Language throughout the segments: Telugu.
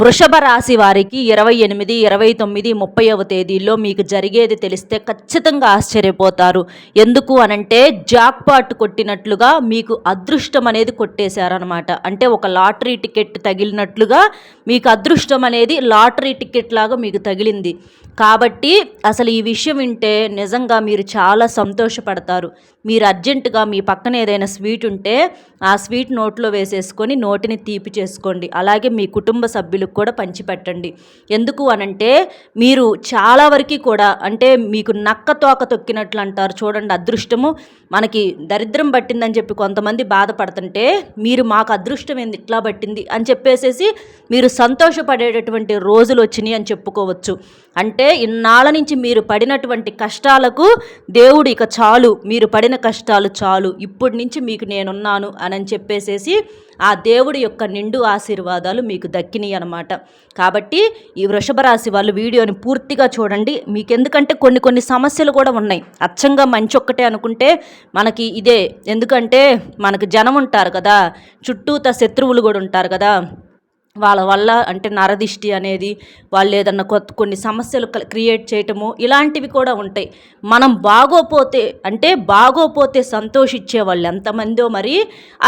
వృషభ రాశి వారికి ఇరవై ఎనిమిది ఇరవై తొమ్మిది ముప్పైవ తేదీల్లో మీకు జరిగేది తెలిస్తే ఖచ్చితంగా ఆశ్చర్యపోతారు. ఎందుకు అనంటే జాక్పాట్ కొట్టినట్లుగా మీకు అదృష్టం అనేది కొట్టేశారనమాట అంటే ఒక లాటరీ టికెట్ తగిలినట్లుగా మీకు అదృష్టం అనేది లాటరీ టికెట్ లాగా మీకు తగిలింది. కాబట్టి అసలు ఈ విషయం వింటే నిజంగా మీరు చాలా సంతోషపడతారు. మీరు అర్జెంటుగా మీ పక్కన ఏదైనా స్వీట్ ఉంటే ఆ స్వీట్ నోట్లో వేసేసుకొని నోటిని తీపి చేసుకోండి. అలాగే మీ కుటుంబ సభ్యులు సభ్యులకు కూడా పంచిపెట్టండి. ఎందుకు అనంటే మీరు చాలా వరకు కూడా అంటే మీకు నక్క తోక తొక్కినట్లు అంటారు చూడండి అదృష్టము. మనకి దరిద్రం పట్టిందని చెప్పి కొంతమంది బాధపడుతుంటే మీరు మాకు అదృష్టం ఏంది ఇట్లా పట్టింది అని చెప్పేసేసి మీరు సంతోషపడేటటువంటి రోజులు వచ్చినాయి అని చెప్పుకోవచ్చు. అంటే ఇన్నాళ్ళ నుంచి మీరు పడినటువంటి కష్టాలకు దేవుడు ఇక చాలు మీరు పడిన కష్టాలు చాలు ఇప్పటి నుంచి మీకు నేనున్నాను అని చెప్పేసేసి ఆ దేవుడి యొక్క నిండు ఆశీర్వాదాలు మీకు దక్కినాయి అనమాట కాబట్టి ఈ వృషభ రాశి వాళ్ళు వీడియోని పూర్తిగా చూడండి. మీకు ఎందుకంటే కొన్ని కొన్ని సమస్యలు కూడా ఉన్నాయి. అచ్చంగా మంచి ఒక్కటే అనుకుంటే మనకి ఇదే. ఎందుకంటే మనకు జనం ఉంటారు కదా చుట్టూత శత్రువులు కూడా ఉంటారు కదా. వాళ్ళ వల్ల అంటే నరదిష్టి అనేది వాళ్ళు ఏదన్నా కొత్త కొన్ని సమస్యలు క్రియేట్ చేయటము ఇలాంటివి కూడా ఉంటాయి. మనం బాగోపోతే అంటే బాగోపోతే సంతోషించే వాళ్ళు ఎంతమందో మరి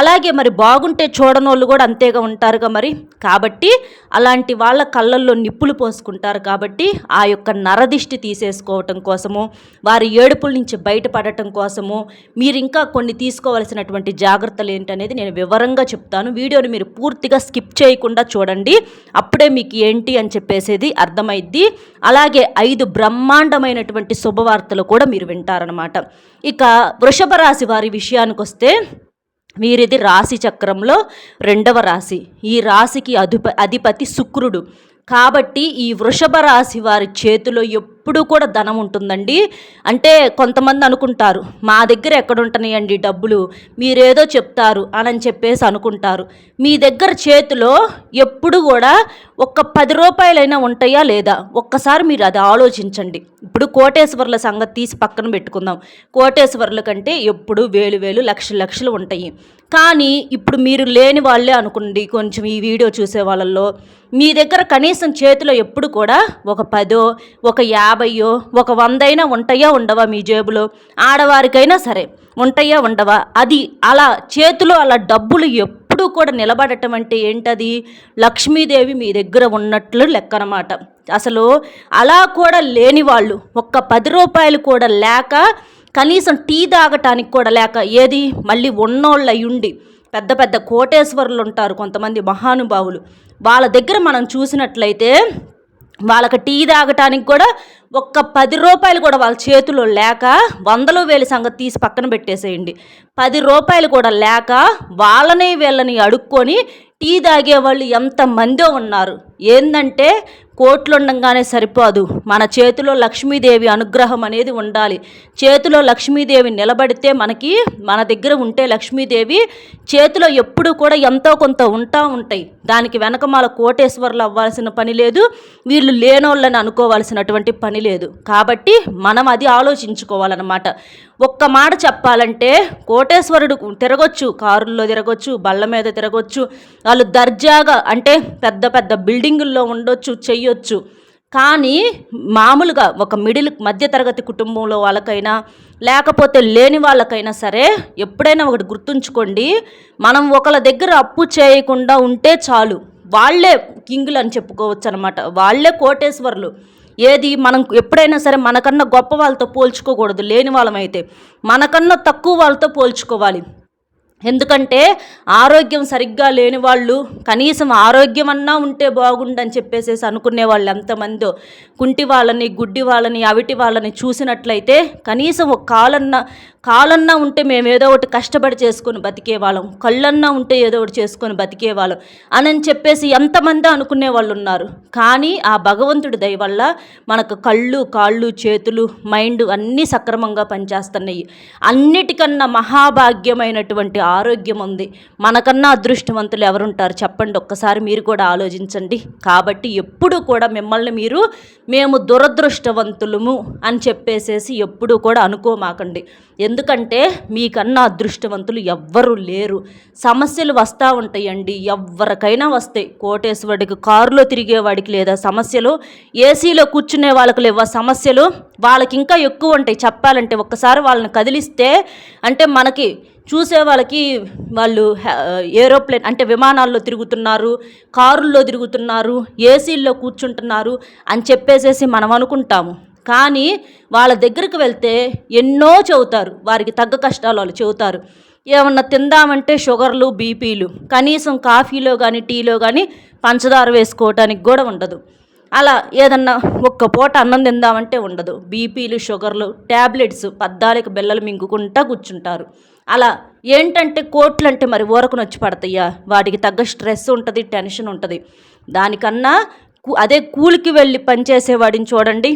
అలాగే మరి బాగుంటే చూడని వాళ్ళు కూడా అంతేగా ఉంటారుగా మరి. కాబట్టి అలాంటి వాళ్ళ కళ్ళల్లో నిప్పులు పోసుకుంటారు కాబట్టి ఆ యొక్క నరదిష్టి తీసేసుకోవటం కోసము వారి ఏడుపుల నుంచి బయటపడటం కోసము మీరు ఇంకా కొన్ని తీసుకోవాల్సినటువంటి జాగ్రత్తలు ఏంటనేది నేను వివరంగా చెప్తాను. వీడియోని మీరు పూర్తిగా స్కిప్ చేయకుండా చూడండి. అప్పుడే మీకు ఏంటి అని చెప్పేసేది అర్థమైద్ది. అలాగే ఐదు బ్రహ్మాండమైనటువంటి శుభవార్తలు కూడా మీరు వింటారనమాట ఇక వృషభ రాశి వారి విషయానికి వస్తే వీరిది రాశి చక్రంలో రెండవ రాశి. ఈ రాశికి అధిప అధిపతి శుక్రుడు. కాబట్టి ఈ వృషభ రాశి వారి చేతిలో ఎప్పుడూ కూడా ధనం ఉంటుందండి. అంటే కొంతమంది అనుకుంటారు మా దగ్గర ఎక్కడ ఉంటున్నాయండి డబ్బులు? మీరేదో చెప్తారు అని చెప్పేసి అనుకుంటారు. మీ దగ్గర చేతిలో ఎప్పుడు కూడా ఒక్క పది రూపాయలైనా ఉంటాయా లేదా? ఒక్కసారి మీరు అది ఆలోచించండి. ఇప్పుడు కోటేశ్వర్ల సంగతి తీసి పక్కన పెట్టుకుందాం. కోటేశ్వర్ల కంటే ఎప్పుడు వేలు వేలు లక్షలు లక్షలు ఉంటాయి. కానీ ఇప్పుడు మీరు లేని వాళ్ళే అనుకోండి. కొంచెం ఈ వీడియో చూసే వాళ్ళల్లో మీ దగ్గర కనీసం చేతిలో ఎప్పుడు కూడా ఒక పదో ఒక యాభైయో ఒక వందైనా ఉంటాయా ఉండవా మీ జేబులో? ఆడవారికైనా సరే ఉంటాయా ఉండవా? అది అలా చేతిలో అలా డబ్బులు ఎప్పుడూ కూడా నిలబడటం అంటే ఏంటది? లక్ష్మీదేవి మీ దగ్గర ఉన్నట్లు లెక్కనమాట. అసలు అలా కూడా లేని వాళ్ళు ఒక్క పది రూపాయలు కూడా లేక కనీసం టీ తాగటానికి కూడా లేక ఏది? మళ్ళీ ఉన్నోళ్ళు అయ్యుండి పెద్ద పెద్ద కోటేశ్వరులు ఉంటారు కొంతమంది మహానుభావులు. వాళ్ళ దగ్గర మనం చూసినట్లయితే వాళ్ళకి టీ తాగటానికి కూడా ఒక్క పది రూపాయలు కూడా వాళ్ళ చేతిలో లేక వందలు వేలు సంగతి తీసి పక్కన పెట్టేసేయండి. పది రూపాయలు కూడా లేక వాళ్ళని వీళ్ళని అడుక్కొని టీ తాగేవాళ్ళు ఎంతమందో ఉన్నారు. ఏంటంటే కోట్లుండంగానే సరిపోదు. మన చేతిలో లక్ష్మీదేవి అనుగ్రహం అనేది ఉండాలి. చేతిలో లక్ష్మీదేవి నిలబడితే మనకి మన దగ్గర ఉంటే లక్ష్మీదేవి చేతిలో ఎప్పుడు కూడా ఎంతో కొంత ఉంటా ఉంటాయి. దానికి వెనకమాల కోటేశ్వర్లు అవ్వాల్సిన పని లేదు. వీళ్ళు లేనోళ్ళని అనుకోవాల్సినటువంటి పని లేదు. కాబట్టి మనం అది ఆలోచించుకోవాలన్నమాట. ఒక్క మాట చెప్పాలంటే కోటేశ్వరుడు తిరగొచ్చు కారుల్లో తిరగొచ్చు బళ్ళ మీద తిరగొచ్చు వాళ్ళు దర్జాగా అంటే పెద్ద పెద్ద బిల్డింగుల్లో ఉండొచ్చు చెయ్యొచ్చు. కానీ మామూలుగా ఒక మిడిల్ మధ్యతరగతి కుటుంబంలో వాళ్ళకైనా లేకపోతే లేని వాళ్ళకైనా సరే ఎప్పుడైనా ఒకటి గుర్తుంచుకోండి మనం ఒకళ్ళ దగ్గర అప్పు చేయకుండా ఉంటే చాలు. వాళ్ళే కింగులు అని చెప్పుకోవచ్చు అనమాట వాళ్ళే కోటేశ్వర్లు. ఏది మనం ఎప్పుడైనా సరే మనకన్నా గొప్ప వాళ్ళతో పోల్చుకోకూడదు లేని వాళ్ళమైతే. మనకన్నా తక్కువ వాళ్ళతో పోల్చుకోవాలి. ఎందుకంటే ఆరోగ్యం సరిగ్గా లేని వాళ్ళు కనీసం ఆరోగ్యం అన్నా ఉంటే బాగుండని చెప్పేసేసి అనుకునే వాళ్ళు ఎంతమందో కుంటి వాళ్ళని గుడ్డి వాళ్ళని అవిటి వాళ్ళని చూసినట్లయితే కనీసం ఒక కాలన్నా కాలన్నా ఉంటే మేము ఏదో ఒకటి కష్టపడి చేసుకొని బతికేవాళ్ళం కళ్ళన్నా ఉంటే ఏదో ఒకటి చేసుకొని బతికేవాళ్ళం అని చెప్పేసి ఎంతమంది అనుకునే వాళ్ళు ఉన్నారు. కానీ ఆ భగవంతుడి దయ వల్ల మనకు కళ్ళు కాళ్ళు చేతులు మైండ్ అన్నీ సక్రమంగా పనిచేస్తున్నాయి. అన్నిటికన్నా మహాభాగ్యమైనటువంటి ఆరోగ్యం ఉంది. మనకన్నా అదృష్టవంతులు ఎవరుంటారు చెప్పండి. ఒక్కసారి మీరు కూడా ఆలోచించండి. కాబట్టి ఎప్పుడు కూడా మిమ్మల్ని మీరు మేము దురదృష్టవంతులము అని చెప్పేసేసి ఎప్పుడు కూడా అనుకోమాకండి. ఎందుకంటే మీకన్నా అదృష్టవంతులు ఎవ్వరూ లేరు. సమస్యలు వస్తూ ఉంటాయండి. ఎవరికైనా వస్తాయి. కోటేశ్వరుడికి కారులో తిరిగేవాడికి లేదా సమస్యలు ఏసీలో కూర్చునే వాళ్ళకి లేవా సమస్యలు వాళ్ళకి ఇంకా ఎక్కువ ఉంటాయి. చెప్పాలంటే ఒక్కసారి వాళ్ళని కదిలిస్తే అంటే మనకి చూసే వాళ్ళకి వాళ్ళు ఏరోప్లేన్ అంటే విమానాల్లో తిరుగుతున్నారు కారుల్లో తిరుగుతున్నారు ఏసీల్లో కూర్చుంటున్నారు అని చెప్పేసేసి మనం అనుకుంటాము. కానీ వాళ్ళ దగ్గరికి వెళ్తే ఎన్నో చెబుతారు వారికి తగ్గ కష్టాలు వాళ్ళు చెబుతారు. ఏమన్నా తిందామంటే షుగర్లు బీపీలు కనీసం కాఫీలో కానీ టీలో కానీ పంచదార వేసుకోవటానికి కూడా ఉండదు. అలా ఏదన్నా ఒక్క పూట అన్నం తిందామంటే ఉండదు. బీపీలు షుగర్లు ట్యాబ్లెట్స్ పద్దాలకు బెల్లలు మింగుకుంటా కూర్చుంటారు. అలా ఏంటంటే కోట్లు అంటే మరి ఊరకుని వచ్చి పడతాయా? వాటికి తగ్గ స్ట్రెస్ ఉంటుంది టెన్షన్ ఉంటుంది. దానికన్నా అదే కూలికి వెళ్ళి పనిచేసేవాడిని చూడండి.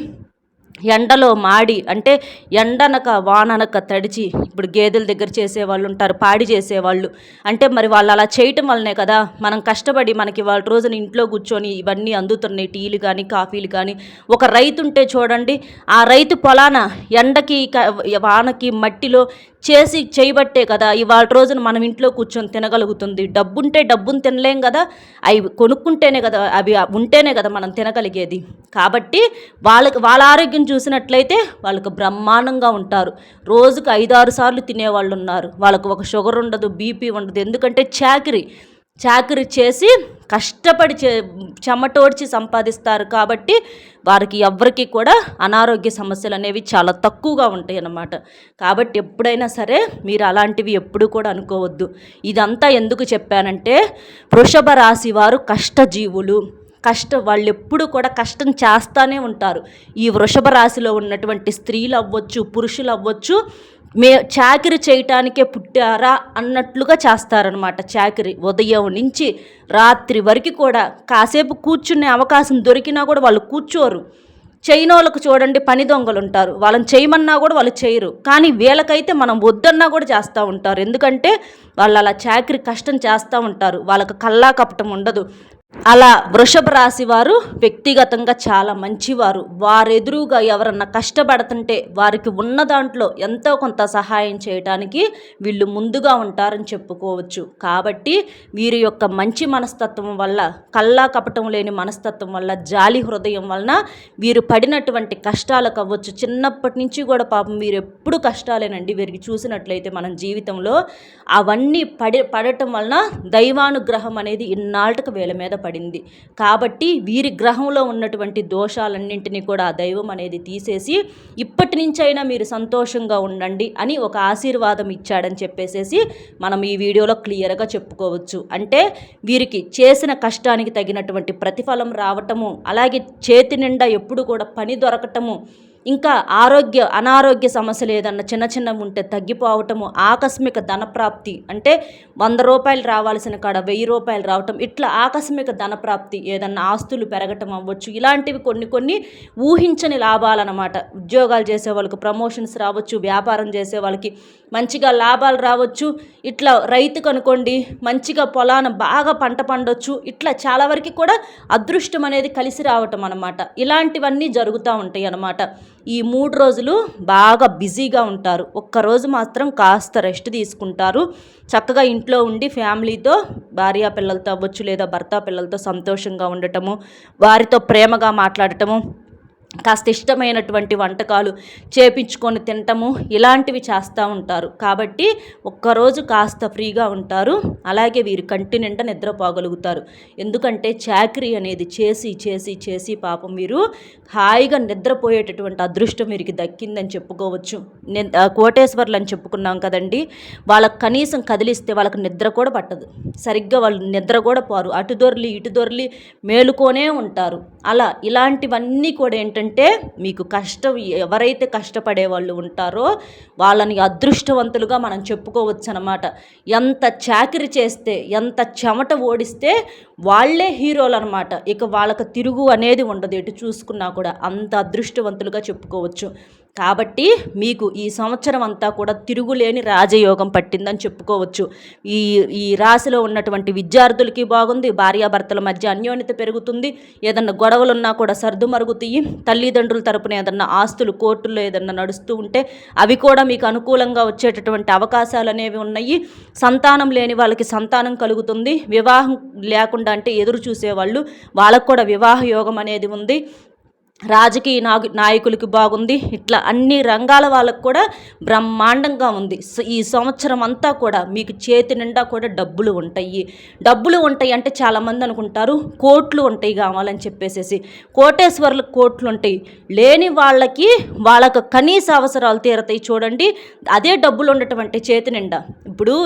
ఎండలో మాడి అంటే ఎండనక వాననక తడిచి ఇప్పుడు గేదెల దగ్గర చేసేవాళ్ళు ఉంటారు పాడి చేసేవాళ్ళు. అంటే మరి వాళ్ళు అలా చేయటం వల్లనే కదా మనం కష్టపడి మనకి వాళ్ళ రోజున ఇంట్లో కూర్చొని ఇవన్నీ అందుతున్నాయి టీలు కానీ కాఫీలు కానీ. ఒక రైతు ఉంటే చూడండి ఆ రైతు పొలాన ఎండకి వానకి మట్టిలో చేసి చేయబట్టే కదా ఇవాళ రోజున మనం ఇంట్లో కూర్చొని తినగలుగుతుంది. డబ్బుంటే డబ్బును తినలేం కదా అవి కొనుక్కుంటేనే కదా అవి ఉంటేనే కదా మనం తినగలిగేది. కాబట్టి వాళ్ళకి వాళ్ళ ఆరోగ్యం చూసినట్లయితే వాళ్ళకు బ్రహ్మాండంగా ఉంటారు. రోజుకు ఐదారు సార్లు తినేవాళ్ళు ఉన్నారు. వాళ్ళకు ఒక షుగర్ ఉండదు బీపీ ఉండదు. ఎందుకంటే చాకరీ. చాకరీ చేసి కష్టపడి చే చెమటోడ్చి సంపాదిస్తారు కాబట్టి వారికి ఎవరికి కూడా అనారోగ్య సమస్యలు అనేవి చాలా తక్కువగా ఉంటాయి అన్నమాట. కాబట్టి ఎప్పుడైనా సరే మీరు అలాంటివి ఎప్పుడు కూడా అనుకోవద్దు. ఇదంతా ఎందుకు చెప్పానంటే వృషభ రాశి వారు కష్టజీవులు. కష్ట వాళ్ళు ఎప్పుడు కూడా కష్టం చేస్తూనే ఉంటారు. ఈ వృషభ రాశిలో ఉన్నటువంటి స్త్రీలు అవ్వచ్చు పురుషులు అవ్వచ్చు మే చాకిరి చేయటానికే పుట్టారా అన్నట్లుగా చేస్తారనమాట చాకిరి. ఉదయం నుంచి రాత్రి వరకు కూడా కాసేపు కూర్చునే అవకాశం దొరికినా కూడా వాళ్ళు కూర్చోరు. చైనోళ్ళకు చూడండి పని దొంగలు ఉంటారు. వాళ్ళని చేయమన్నా కూడా వాళ్ళు చేయరు. కానీ వీళ్ళకైతే మనం వద్దన్నా కూడా చేస్తూ ఉంటారు. ఎందుకంటే వాళ్ళు అలా చాకరీ కష్టం చేస్తూ ఉంటారు. వాళ్ళకు కల్లా కపటం ఉండదు. అలా వృషభ రాశి వారు వ్యక్తిగతంగా చాలా మంచివారు. వారెదురుగా ఎవరన్నా కష్టపడుతుంటే వారికి ఉన్న దాంట్లో ఎంతో కొంత సహాయం చేయడానికి వీళ్ళు ముందుగా ఉంటారని చెప్పుకోవచ్చు. కాబట్టి వీరి యొక్క మంచి మనస్తత్వం వల్ల కల్లా కపటం లేని మనస్తత్వం వల్ల జాలి హృదయం వలన వీరు పడినటువంటి కష్టాలు అవ్వచ్చు. చిన్నప్పటి నుంచి కూడా పాపం వీరు ఎప్పుడు కష్టాలేనండి. వీరికి చూసినట్లయితే మనం జీవితంలో అవన్నీ పడి పడటం వలన దైవానుగ్రహం అనేది ఇన్నాళ్ళకి వీళ్ళ మీద పడింది. కాబట్టి వీరి గ్రహంలో ఉన్నటువంటి దోషాలన్నింటినీ కూడా ఆ దైవం అనేది తీసేసి ఇప్పటి నుంచైనా మీరు సంతోషంగా ఉండండి అని ఒక ఆశీర్వాదం ఇచ్చాడని చెప్పేసేసి మనం ఈ వీడియోలో క్లియర్గా చెప్పుకోవచ్చు. అంటే వీరికి చేసిన కష్టానికి తగినటువంటి ప్రతిఫలం రావటము అలాగే చేతి నిండా ఎప్పుడు కూడా పని దొరకటము ఇంకా ఆరోగ్య అనారోగ్య సమస్యలు ఏదన్నా చిన్న చిన్నవి ఉంటే తగ్గిపోవటము ఆకస్మిక ధనప్రాప్తి అంటే వంద రూపాయలు రావాల్సిన కాడ వెయ్యి రూపాయలు రావటం ఇట్లా ఆకస్మిక ధనప్రాప్తి ఏదన్నా ఆస్తులు పెరగటం అవ్వచ్చు. ఇలాంటివి కొన్ని కొన్ని ఊహించని లాభాలన్నమాట. ఉద్యోగాలు చేసే వాళ్ళకి ప్రమోషన్స్ రావచ్చు వ్యాపారం చేసే వాళ్ళకి మంచిగా లాభాలు రావచ్చు. ఇట్లా రైతుకు అనుకోండి మంచిగా పొలాన బాగా పంట పండొచ్చు. ఇట్లా చాలా వరకు కూడా అదృష్టం అనేది కలిసి రావటం అనమాట ఇలాంటివన్నీ జరుగుతూ ఉంటాయి అన్నమాట ఈ మూడు రోజులు బాగా బిజీగా ఉంటారు. ఒక్కరోజు మాత్రం కాస్త రెస్ట్ తీసుకుంటారు. చక్కగా ఇంట్లో ఉండి ఫ్యామిలీతో భార్య పిల్లలతో అవ్వచ్చు లేదా భర్త పిల్లలతో సంతోషంగా ఉండటము వారితో ప్రేమగా మాట్లాడటము కాస్త ఇష్టమైనటువంటి వంటకాలు చేపించుకొని తినటము ఇలాంటివి చేస్తూ ఉంటారు. కాబట్టి ఒక్కరోజు కాస్త ఫ్రీగా ఉంటారు. అలాగే వీరు కంటి నిండా నిద్రపోగలుగుతారు ఎందుకంటే చాకరీ అనేది చేసి చేసి చేసి పాపం వీరు హాయిగా నిద్రపోయేటటువంటి అదృష్టం వీరికి దక్కిందని చెప్పుకోవచ్చు. కోటేశ్వర్లు అని చెప్పుకున్నాం కదండి. వాళ్ళకి కనీసం కదిలిస్తే వాళ్ళకి నిద్ర కూడా పట్టదు. సరిగ్గా వాళ్ళు నిద్ర కూడా పోరు. అటు దొరలి ఇటు దొరలి మేలుకోనే ఉంటారు. అలా ఇలాంటివన్నీ కూడా ఏంటంటే మీకు కష్టం ఎవరైతే కష్టపడే వాళ్ళు ఉంటారో వాళ్ళని అదృష్టవంతులుగా మనం చెప్పుకోవచ్చు అనమాట ఎంత చాకరి చేస్తే ఎంత చెమట ఓడిస్తే వాళ్ళే హీరోలు అనమాట ఇక వాళ్ళకి తిరుగు అనేది ఉండదు. ఎటు చూసుకున్నా కూడా అంత అదృష్టవంతులుగా చెప్పుకోవచ్చు. కాబట్టి మీకు ఈ సంవత్సరం అంతా కూడా తిరుగులేని రాజయోగం పట్టిందని చెప్పుకోవచ్చు. ఈ ఈ రాశిలో ఉన్నటువంటి విద్యార్థులకి బాగుంది భార్యాభర్తల మధ్య అన్యోన్యత పెరుగుతుంది. ఏదన్నా గొడవలు ఉన్నా కూడా సర్దుమరుగుతాయి తల్లిదండ్రుల తరపున ఏదన్నా ఆస్తులు కోర్టుల్లో ఏదన్నా నడుస్తూ ఉంటే అవి కూడా మీకు అనుకూలంగా వచ్చేటటువంటి అవకాశాలు అనేవి ఉన్నాయి. సంతానం లేని వాళ్ళకి సంతానం కలుగుతుంది. వివాహం లేకుండా అంటే ఎదురు చూసేవాళ్ళు వాళ్ళకు కూడా వివాహ యోగం అనేది ఉంది. రాజకీయ నాగు నాయకులకి బాగుంది. ఇట్లా అన్ని రంగాల వాళ్ళకు కూడా బ్రహ్మాండంగా ఉంది. ఈ సంవత్సరం అంతా కూడా మీకు చేతి నిండా కూడా డబ్బులు ఉంటాయి. డబ్బులు ఉంటాయి అంటే చాలామంది అనుకుంటారు కోట్లు ఉంటాయి కావాలని చెప్పేసేసి. కోటేశ్వర్లకు కోట్లు ఉంటాయి. లేని వాళ్ళకి వాళ్ళకు కనీస అవసరాలు తీరతాయి చూడండి. అదే డబ్బులు ఉండటం అంటే చేతి నిండా. ఇప్పుడు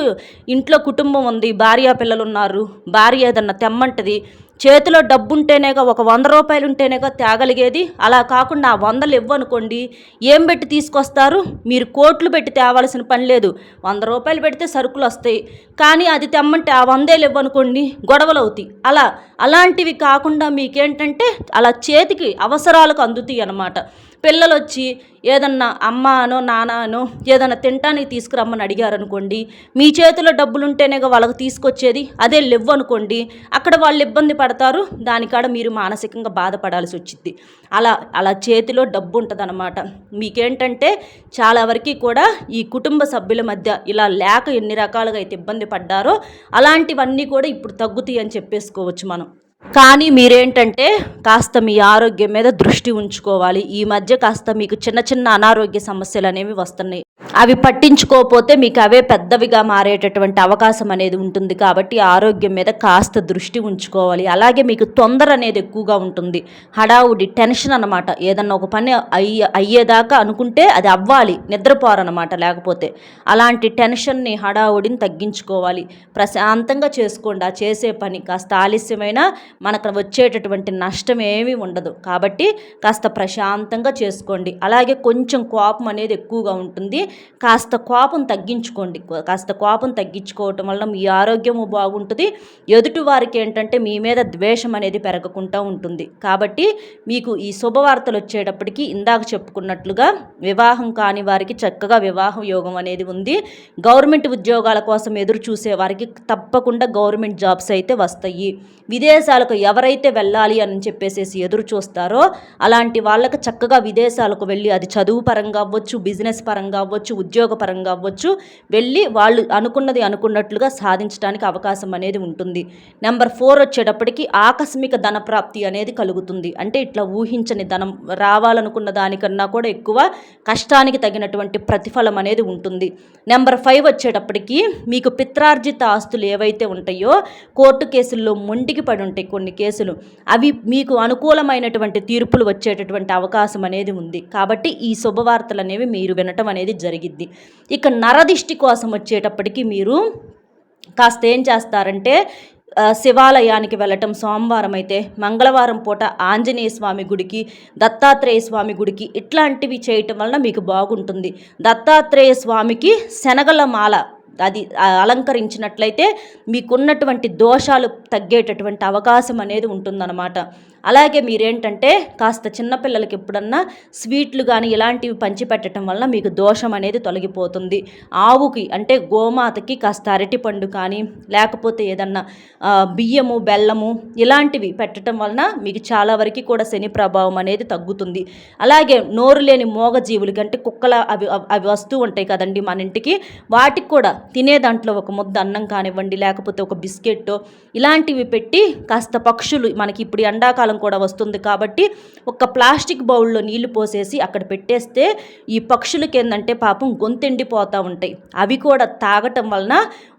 ఇంట్లో కుటుంబం ఉంది భార్య పిల్లలు ఉన్నారు భార్య ఏదన్నా తెమ్మంటది చేతిలో డబ్బు ఉంటేనేగా ఒక వంద రూపాయలు ఉంటేనేగా తేగలిగేది. అలా కాకుండా ఆ వందలు ఇవ్వనుకోండి ఏం పెట్టి తీసుకొస్తారు? మీరు కోట్లు పెట్టి తేవాల్సిన పని లేదు. వంద రూపాయలు పెడితే సరుకులు వస్తాయి కానీ అది తెమ్మంటే ఆ వందేలు ఇవ్వనుకోండి గొడవలు అవుతాయి అలా అలాంటివి కాకుండా మీకేంటంటే అలా చేతికి అవసరాలకు అందుతాయి అన్నమాట. పిల్లలు వచ్చి ఏదన్నా అమ్మ అనో నాన్న అనో ఏదన్నా తింటానికి తీసుకురమ్మని అడిగారనుకోండి మీ చేతిలో డబ్బులుంటేనే వాళ్ళకి తీసుకొచ్చేది అదే లేవు అనుకోండి అక్కడ వాళ్ళు ఇబ్బంది పడతారు దానికాడ మీరు మానసికంగా బాధపడాల్సి వచ్చింది అలా అలా చేతిలో డబ్బు ఉంటుందన్నమాట మీకేంటంటే చాలా వరకు కూడా ఈ కుటుంబ సభ్యుల మధ్య ఇలా లేక ఎన్ని రకాలుగా అయితే ఇబ్బంది పడ్డారో అలాంటివన్నీ కూడా ఇప్పుడు తగ్గుతాయి అని చెప్పేసుకోవచ్చు మనం. కానీ మీరేంటంటే కాస్త మీ ఆరోగ్యం మీద దృష్టి ఉంచుకోవాలి. ఈ మధ్య కాస్త మీకు చిన్న చిన్న అనారోగ్య సమస్యలు అనేవి వస్తున్నాయి. అవి పట్టించుకోకపోతే మీకు అవే పెద్దవిగా మారేటటువంటి అవకాశం అనేది ఉంటుంది కాబట్టి ఆరోగ్యం మీద కాస్త దృష్టి ఉంచుకోవాలి. అలాగే మీకు తొందర అనేది ఎక్కువగా ఉంటుంది. హడావుడి టెన్షన్ అనమాట ఏదన్నా ఒక పని అయ్యే అయ్యేదాకా అనుకుంటే అది అవ్వాలి. నిద్రపోరనమాట లేకపోతే. అలాంటి టెన్షన్ని హడావుడిని తగ్గించుకోవాలి. ప్రశాంతంగా చేసుకోండి. ఆ చేసే పని కాస్త ఆలస్యమైన మనకు వచ్చేటటువంటి నష్టం ఏమీ ఉండదు. కాబట్టి కాస్త ప్రశాంతంగా చేసుకోండి. అలాగే కొంచెం కోపం అనేది ఎక్కువగా ఉంటుంది. కాస్త కోపం తగ్గించుకోండి. కాస్త కోపం తగ్గించుకోవటం వల్ల మీ ఆరోగ్యము బాగుంటుంది. ఎదుటి వారికి ఏంటంటే మీ మీద ద్వేషం అనేది పెరగకుండా ఉంటుంది. కాబట్టి మీకు ఈ శుభవార్తలు వచ్చేటప్పటికి ఇందాక చెప్పుకున్నట్లుగా వివాహం కాని వారికి చక్కగా వివాహ యోగం అనేది ఉంది. గవర్నమెంట్ ఉద్యోగాల కోసం ఎదురు చూసే వారికి తప్పకుండా గవర్నమెంట్ జాబ్స్ అయితే వస్తాయి. విదేశాలకు ఎవరైతే వెళ్ళాలి అని చెప్పేసి ఎదురు చూస్తారో అలాంటి వాళ్ళకి చక్కగా విదేశాలకు వెళ్ళి అది చదువు పరంగా అవ్వచ్చు బిజినెస్ పరంగా అవ్వచ్చు ఉద్యోగ పరంగా అవ్వచ్చు వెళ్ళి వాళ్ళు అనుకున్నది అనుకున్నట్లుగా సాధించడానికి అవకాశం అనేది ఉంటుంది. నెంబర్ ఫోర్ వచ్చేటప్పటికి ఆకస్మిక ధన ప్రాప్తి అనేది కలుగుతుంది. అంటే ఇట్లా ఊహించని ధనం రావాలనుకున్న దానికన్నా కూడా ఎక్కువ కష్టానికి తగినటువంటి ప్రతిఫలం అనేది ఉంటుంది. నెంబర్ ఫైవ్ వచ్చేటప్పటికి మీకు పిత్రార్జిత ఆస్తులు ఏవైతే ఉంటాయో కోర్టు కేసుల్లో మొండికి పడి ఉంటాయి. కొన్ని కేసులు. అవి మీకు అనుకూలమైనటువంటి తీర్పులు వచ్చేటటువంటి అవకాశం అనేది ఉంది. కాబట్టి ఈ శుభవార్తలు అనేవి మీరు వినటం అనేది జరిగిద్ది. ఇక నరదిష్టి కోసం వచ్చేటప్పటికి మీరు కాస్త ఏం చేస్తారంటే శివాలయానికి వెళ్ళటం సోమవారం అయితే మంగళవారం పూట ఆంజనేయ స్వామి గుడికి దత్తాత్రేయ స్వామి గుడికి ఇట్లాంటివి చేయటం వలన మీకు బాగుంటుంది. దత్తాత్రేయ స్వామికి శనగల మాల అది అలంకరించినట్లయితే మీకున్నటువంటి దోషాలు తగ్గేటటువంటి అవకాశం అనేది ఉంటుందన్నమాట. అలాగే మీరేంటంటే కాస్త చిన్నపిల్లలకి ఎప్పుడన్నా స్వీట్లు కానీ ఇలాంటివి పంచిపెట్టడం వలన మీకు దోషం అనేది తొలగిపోతుంది. ఆవుకి అంటే గోమాతకి కాస్త అరటిపండు కానీ లేకపోతే ఏదన్నా బియ్యము బెల్లము ఇలాంటివి పెట్టడం వలన మీకు చాలా వరకు కూడా శని ప్రభావం అనేది తగ్గుతుంది. అలాగే నోరు లేని మోగజీవులకి అంటే కుక్కల అవి అవి- అవి వస్తూ ఉంటాయి కదండి మన ఇంటికి. వాటికి కూడా తినే దాంట్లో ఒక ముద్ద అన్నం కానివ్వండి లేకపోతే ఒక బిస్కెట్ ఇలాంటివి పెట్టి కాస్త పక్షులు మనకి ఇప్పుడు ఎండాకాలం కూడా వస్తుంది కాబట్టి ఒక ప్లాస్టిక్ బౌల్లో నీళ్ళు పోసేసి అక్కడ పెట్టేస్తే ఈ పక్షులకి ఏంటంటే పాపం గొంతెండిపోతూ ఉంటాయి. అవి కూడా తాగటం వలన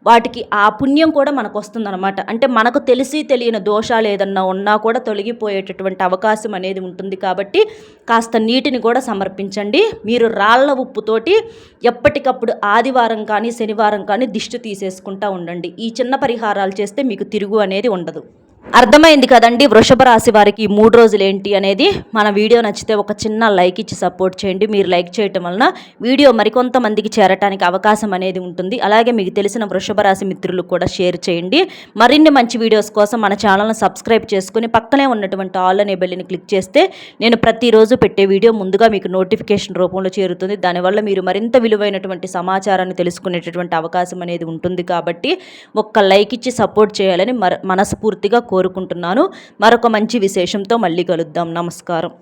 వాటికి ఆ పుణ్యం కూడా మనకు వస్తుందన్నమాట. అంటే మనకు తెలిసి తెలియని దోషాలు ఏదన్నా ఉన్నా కూడా తొలగిపోయేటటువంటి అవకాశం అనేది ఉంటుంది కాబట్టి కాస్త నీటిని కూడా సమర్పించండి. మీరు రాళ్ళ ఉప్పుతోటి ఎప్పటికప్పుడు ఆదివారం కానీ శనివారం కానీ దిష్టి తీసేసుకుంటూ ఉండండి. ఈ చిన్న పరిహారాలు చేస్తే మీకు తిరుగు అనేది ఉండదు. అర్థమైంది కదండి వృషభ రాశి వారికి ఈ మూడు రోజులు ఏంటి అనేది. మన వీడియో నచ్చితే ఒక చిన్న లైక్ ఇచ్చి సపోర్ట్ చేయండి. మీరు లైక్ చేయటం వలన వీడియో మరికొంతమందికి చేరటానికి అవకాశం అనేది ఉంటుంది. అలాగే మీకు తెలిసిన వృషభ రాశి మిత్రులు కూడా షేర్ చేయండి. మరిన్ని మంచి వీడియోస్ కోసం మన ఛానల్ని సబ్స్క్రైబ్ చేసుకుని పక్కనే ఉన్నటువంటి ఆల్ అనే బెల్లిని క్లిక్ చేస్తే నేను ప్రతిరోజు పెట్టే వీడియో ముందుగా మీకు నోటిఫికేషన్ రూపంలో చేరుతుంది. దానివల్ల మీరు మరింత విలువైనటువంటి సమాచారాన్ని తెలుసుకునేటటువంటి అవకాశం అనేది ఉంటుంది. కాబట్టి ఒక్క లైక్ ఇచ్చి సపోర్ట్ చేయాలని మర మనస్ఫూర్తిగా కోరుకుంటున్నాను. మరొక మంచి విశేషంతో మళ్ళీ కలుద్దాం. నమస్కారం.